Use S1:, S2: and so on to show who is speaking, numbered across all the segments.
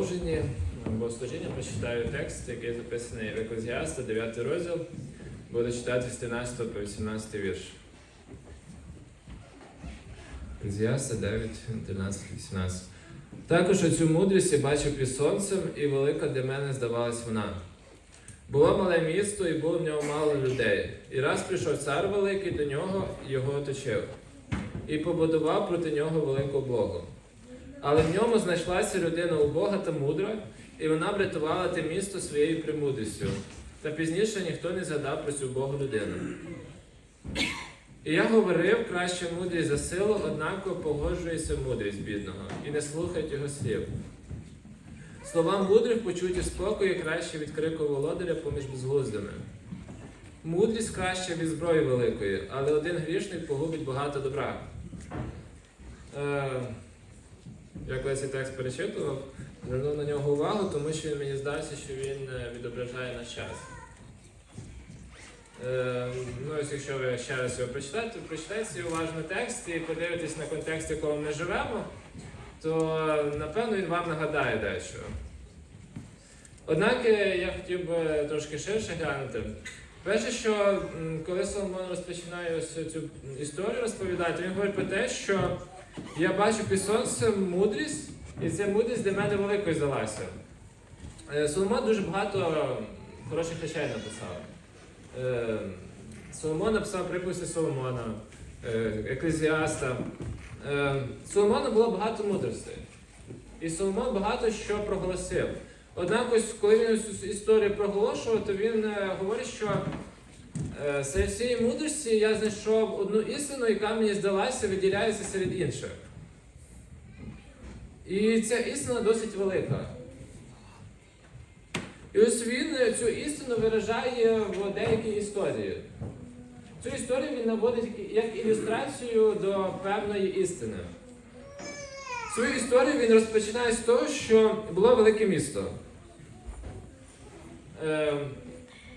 S1: продовженні богослужіння прочитаю текст, який записаний в Еклезіаста, 9 розділ. Буду читати з 13 по 18 вірш. Еклезіаста 9, 13, 18. Також оцю мудрість я бачив під сонцем, і велика для мене здавалась вона. Було мале місто, і було в ньому мало людей. І раз прийшов цар великий до нього, його оточив, і побудував проти нього велику Богу. Але в ньому знайшлася людина убога та мудра, і вона врятувала те місто своєю премудрістю. Та пізніше ніхто не згадав про цю Богу людину. І я говорив, краще мудрість за силу, однако погоджується мудрість бідного, і не слухають його слів. Слова мудрих почуті спокою краще від крику володаря поміж безглуздими. Мудрість краще від зброї великої, але один грішник погубить багато добра. Е, я коли цей текст перечитував, звернув на нього увагу, тому що мені здається, що він е, відображає наш час. Е, ну, якщо ви ще раз його прочитаєте, прочитайте цей уважно текст і подивитесь на контекст, в якому ми живемо, то напевно він вам нагадає дещо. Однак е, я хотів би трошки ширше глянути. Перше, що коли Соломон розпочинає ось цю історію розповідати, він говорить про те, що я бачу під сонцем мудрість, і ця мудрість для мене великою здалася. Е, Соломон дуже багато хороших речей написав. Е, Соломон написав приписи Соломона, е, Еклезіаста. Соломона було багато мудростей. І Соломон багато що проголосив. Однак, ось коли він цю історію проголошував, то він говорить, що серед всієї мудрості я знайшов одну істину, яка мені здалася, виділяється серед інших. І ця істина досить велика. І ось він е, цю істину виражає в деякій історії. Цю історію він наводить як- ілюстрацію до певної істини. Свою історію він розпочинає з того, що було велике місто.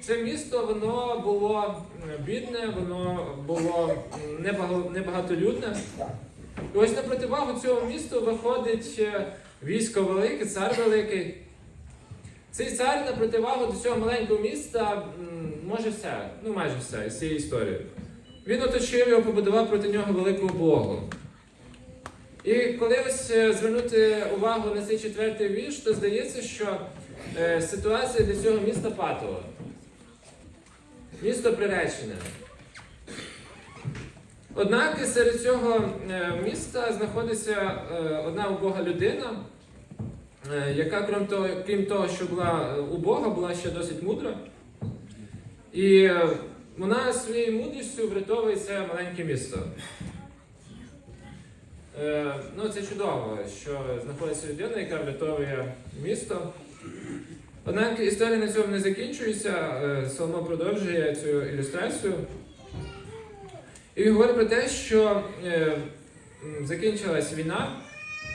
S1: Це місто воно було е, бідне, воно було небагатолюдне. І ось на противагу цього місту виходить е, військо велике, цар великий. Цей цар на противагу до цього маленького міста може все, ну майже все з цієї історії. Він оточив його, побудував проти нього велику Богу. І коли ось е, звернути увагу на цей четвертий вірш, то здається, що ситуація для цього міста патова. Місто приречене. Однак серед цього е, міста знаходиться е, одна убога людина, е, яка, крім того, крім того, що була убога, була ще досить мудра. І вона своєю мудрістю врятовує це маленьке місто. Ну, це чудово, що знаходиться людина, яка врятовує місто. Однак історія на цьому не закінчується. Е, Соломон продовжує цю ілюстрацію. І він говорить про те, що е, закінчилась війна,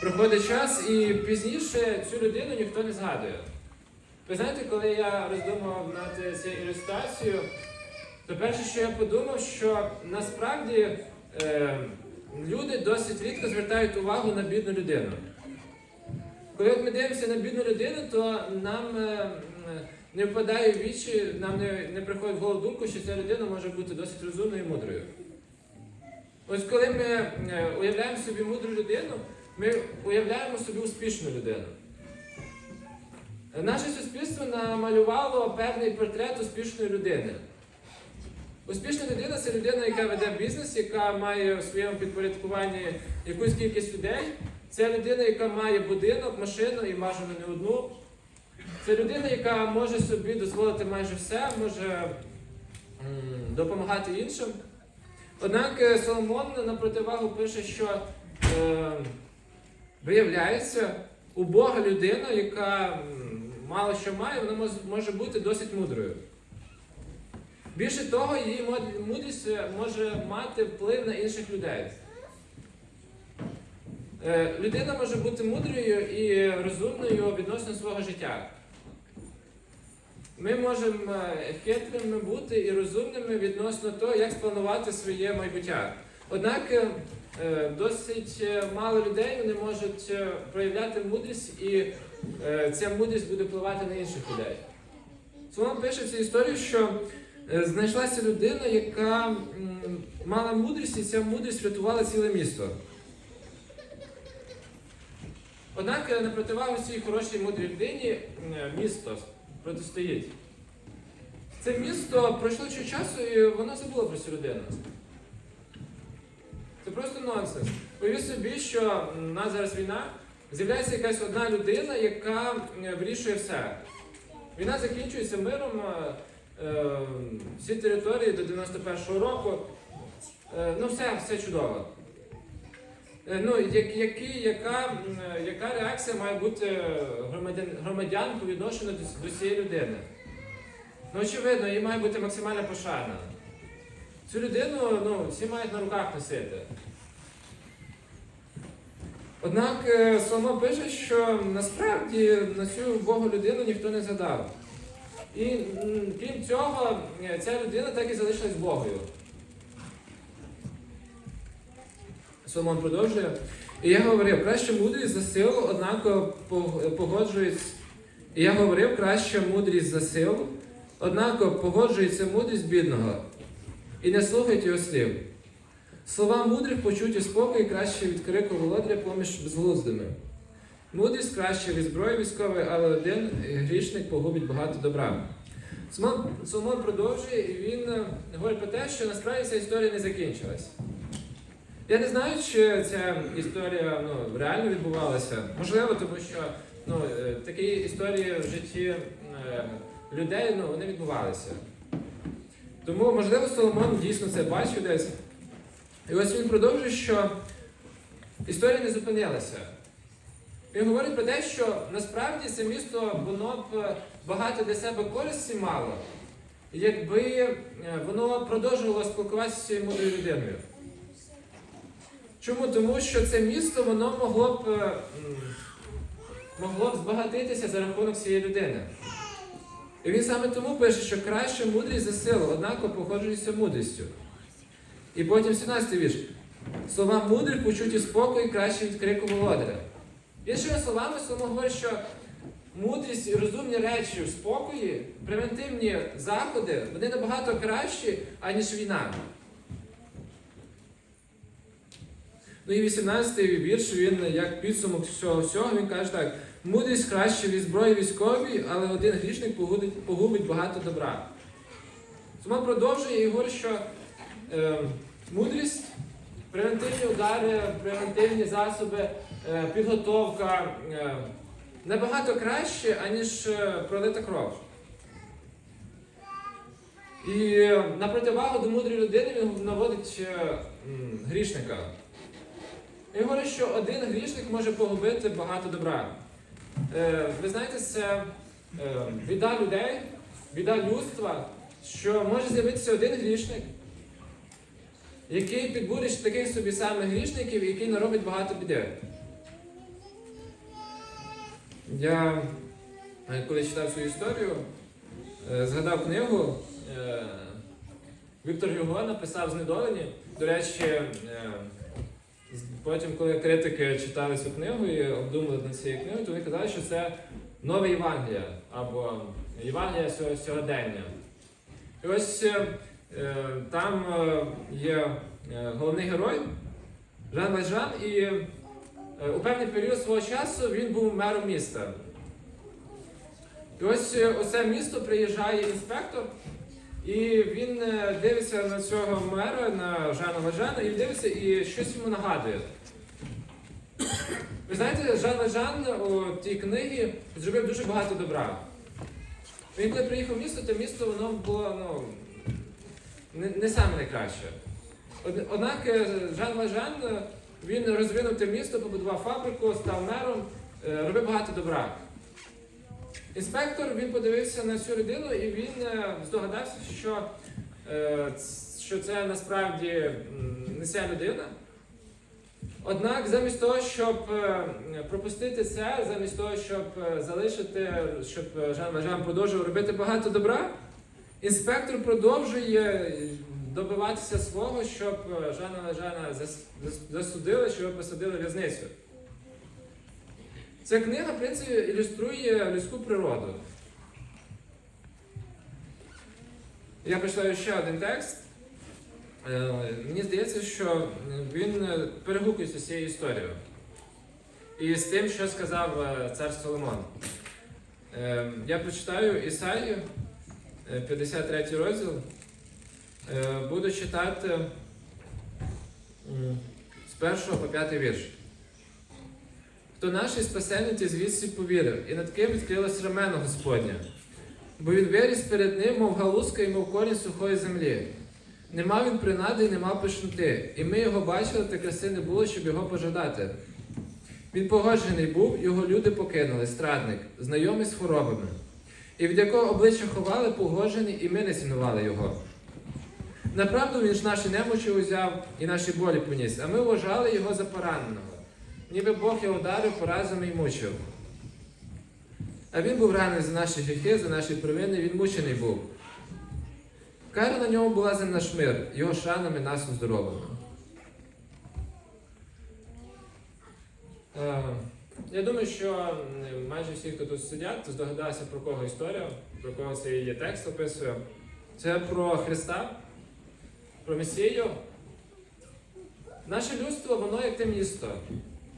S1: проходить час, і пізніше цю людину ніхто не згадує. Ви знаєте, коли я роздумував над цією ілюстрацією, то перше, що я подумав, що насправді е, люди досить рідко звертають увагу на бідну людину. Коли от ми дивимося на бідну людину, то нам е, не впадає в вічі, нам не, не приходить в голову думку, що ця людина може бути досить розумною і мудрою. Ось коли ми е, уявляємо собі мудру людину, ми уявляємо собі успішну людину. Наше суспільство намалювало певний портрет успішної людини. Успішна людина це людина, яка веде бізнес, яка має у своєму підпорядкуванні якусь кількість людей. Це людина, яка має будинок, машину і бажано не одну. Це людина, яка може собі дозволити майже все, може допомагати іншим. Однак е, Соломон на противагу пише, що е, виявляється, убога людина, яка мало що має, вона може бути досить мудрою. Більше того, її мудрість е, може мати вплив на інших людей. Е, Людина може бути мудрою і розумною відносно свого життя. Ми можемо е, хитрими бути і розумними відносно того, як спланувати своє майбуття. Однак е, досить мало людей вони можуть проявляти мудрість і ця мудрість буде впливати на інших людей. Соломон пише в цій що знайшлася людина, яка мала мудрість, і ця мудрість врятувала ціле місто. Однак е, на противагу цій хорошій мудрій людині е, місто протистоїть. Це місто пройшло чуть часу і воно забуло про цю людину. Це просто нонсенс. Уявіть собі, що в нас зараз війна, з'являється якась одна людина, яка е, вирішує все. Війна закінчується миром, всі території до 91-го року. Ну, все, все чудово. Е, Ну, які, яка, е, яка реакція має бути громадян, громадян по відношенню до, до цієї людини? Ну, очевидно, їй має бути максимальна пошана. Цю людину ну, всі мають на руках носити. Однак е, Соломон пише, що насправді на цю Богу людину ніхто не згадав. І крім цього, е, ця людина так і залишилась Богою. Соломон продовжує. І я говорив, краще мудрість за силу, однако погоджується. І я говорив, краще мудрість за силу, однако погоджується мудрість бідного. І не слухайте його слів. Слова мудрих почуті спокій краще від крику володаря поміж безглуздими. Мудрість краще від зброї військової, але один грішник погубить багато добра. Соломон продовжує, і він е, говорить про те, що насправді ця історія не закінчилась. Я не знаю, чи ця історія ну, реально відбувалася. Можливо, тому що ну, е, такі історії в житті е, людей ну, вони відбувалися. Тому, можливо, Соломон дійсно це бачив десь. І ось він продовжує, що історія не зупинилася. Він говорить про те, що насправді це місто воно б багато для себе користі мало, якби е, воно продовжувало спілкуватися з цією мудрою людиною. Чому? Тому що це місто воно могло б, е, могло б збагатитися за рахунок цієї людини. І він саме тому пише, що краще мудрість за силу, однако походжується мудрістю. І потім 17 вірш. Слова мудрих почуті спокій краще від крику володаря. Іншими словами, Соломон говорить, що мудрість і розумні речі в спокої, превентивні заходи, вони набагато кращі, аніж війна. Ну і 18-й вірш, він як підсумок всього всього, він каже так: мудрість краще від зброї військової, але один грішник погубить, погубить багато добра. Соломон продовжує і говорить, що е, мудрість, превентивні удари, превентивні засоби, е, підготовка е, набагато краще, аніж е, пролита кров. І е, на противагу до мудрої людини він наводить е, грішника. Він говорить, що один грішник може погубити багато добра. Е, ви знаєте, це е, біда людей, біда людства, що може з'явитися один грішник, який підбурить таких собі самих грішників, який наробить багато біди. Я, е, коли читав цю історію, згадав книгу. Віктор Юго написав знедолені. До речі, потім, коли критики читали цю книгу і обдумували над цією книгою, то вони казали, що це нове Євангелія або Євангелія сьогодення. І ось е, е, там е, є головний герой Жан Вальжан, і у певний період свого часу він був мером міста. І ось у це місто приїжджає інспектор, і він е, дивиться на цього мера, на Жана Вальжана, і дивиться, і щось йому нагадує. Ви знаєте, Жан Вальжан у тій книгі зробив дуже багато добра. Він коли приїхав в місто, то місто воно було ну, не, не саме найкраще. Однак е, Жан Вальжан е, він розвинув те місто, побудував фабрику, став мером, робив багато добра. Інспектор він подивився на цю людину і він е, здогадався, що, е, що це насправді не ця людина. Однак, замість того, щоб е, пропустити це, замість того, щоб залишити, щоб Жан Вальжан продовжував робити багато добра, інспектор продовжує добиватися свого, щоб Жана зас- засудили, щоб посадили в'язницю. Ця книга, в принципі, ілюструє людську природу. Я прочитаю ще один текст. Е, Мені здається, що він е, перегукується з цією історією. І з тим, що сказав е, цар Соломон. Я прочитаю Ісаїю, е, 53 розділ. Буду читати з першого по п'ятий вірш. Хто нашій спасенниці звідси повірив, і над ким відкрилось рамено Господня. Бо він виріс перед ним, мов галузка і мов корінь сухої землі. Не мав він принади і не мав пишноти, і ми його бачили, та краси не було, щоб його пожадати. Він погоджений був, його люди покинули, страдник, знайомий з хворобами, і від якого обличчя ховали, погоджені, і ми не цінували його. Направду він ж наші немочі узяв і наші болі поніс, а ми вважали його за пораненого, ніби Бог його ударив, поразами й мучив. А він був ранений за наші гріхи, за наші провини, він мучений був. Кара на ньому була за наш мир, його шранами нас оздоровлено. Е, Я думаю, що майже всі, хто тут сидять, здогадалися про кого історія, про кого цей є текст описує. Це про Христа, про Месію. Наше людство, воно як те місто.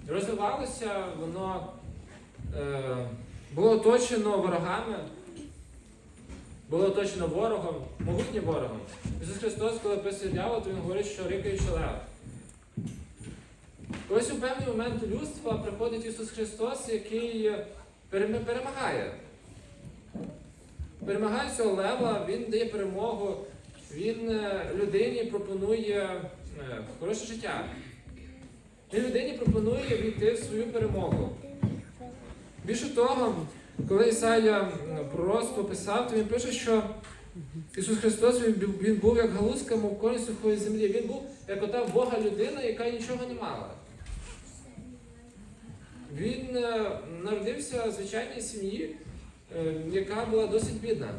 S1: Розвивалося, воно е, було оточено ворогами, було оточено ворогом, могутнім ворогом. Ісус Христос, коли описує дьявола, то Він говорить, що рикаючи лев. Ось у певний момент людства приходить Ісус Христос, який перемагає. Перемагає цього лева, Він дає перемогу, Він е, людині пропонує е, хороше життя. Він людині пропонує війти в свою перемогу. Більше того, коли Ісая м, пророцтво писав, то він пише, що Ісус Христос він, був як галузка, мов корінь сухої землі. Він був як ота Бога людина, яка нічого не мала. Він е, народився в звичайній сім'ї, е, яка була досить бідна.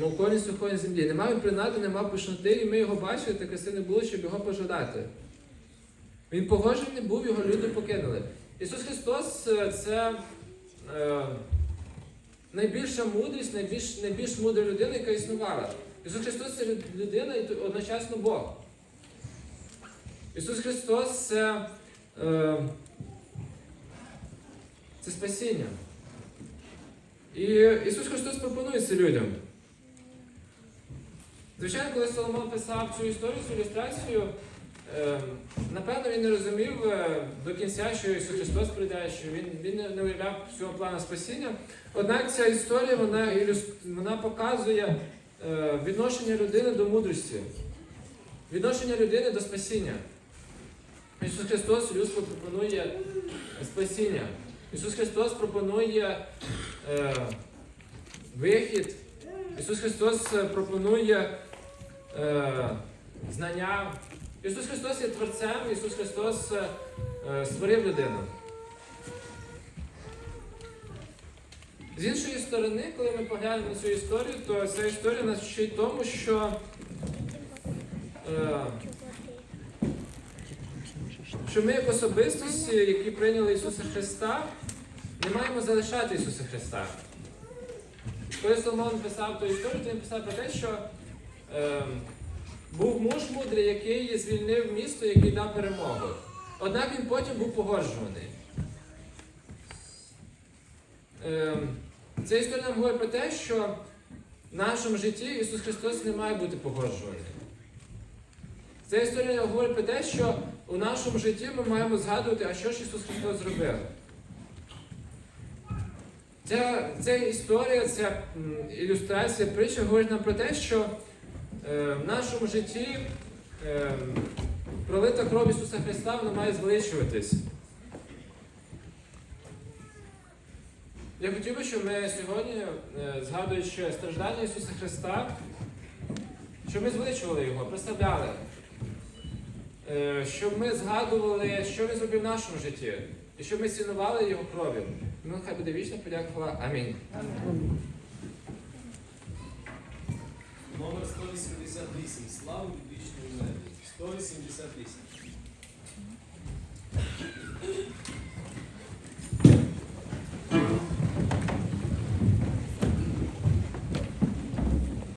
S1: Мов корінь сухої землі. Не мав він принади, не мав пишноти, і ми його бачили, та краси було, щоб його пожадати. Він погоджений був, його люди покинули. Ісус Христос е, це е, найбільша мудрість, найбільш, найбільш мудра людина, яка існувала. Ісус Христос це людина і одночасно Бог. Ісус Христос це, е, це спасіння. І Ісус Христос пропонує це людям. Звичайно, коли Соломон писав цю історію, цю ілюстрацію, напевно, він не розумів е, до кінця, що Ісус Христос прийде, що він, він не- не уявляв всього плану спасіння. Однак ця історія вона, вона показує е, відношення людини до мудрості, відношення людини до спасіння. Ісус Христос людству пропонує спасіння. Ісус Христос пропонує е, вихід. Ісус Христос е, пропонує е, знання. Ісус Христос є Творцем, Ісус Христос е, е, створив людину. З іншої сторони, коли ми поглянемо на цю історію, то ця історія нас вчить тому, що, е, що ми як особистості, які прийняли Ісуса Христа, не маємо залишати Ісуса Христа. Коли Соломон писав ту історію, то він писав про те, що е, був муж мудрий, який звільнив місто, який дав перемогу. Однак він потім був погоджуваний. Е, ця історія нам говорить про те, що в нашому житті Ісус Христос не має бути погоджуваний. Ця історія говорить про те, що у нашому житті ми маємо згадувати, а що ж Ісус Христос зробив. Ця, ця історія, ця ілюстрація притча говорить нам про те, що в нашому житті е, пролита кров Ісуса Христа вона має звеличуватись. Я хотів би, щоб ми сьогодні, е, згадуючи страждання Ісуса Христа, щоб ми звеличували Його, представляли, Е, щоб ми згадували, що Він зробив в нашому житті, і щоб ми цінували Його кров'ю. Ну, хай буде вічна подяка хвала. Амінь.
S2: Номер 188. Слава від вічної 188.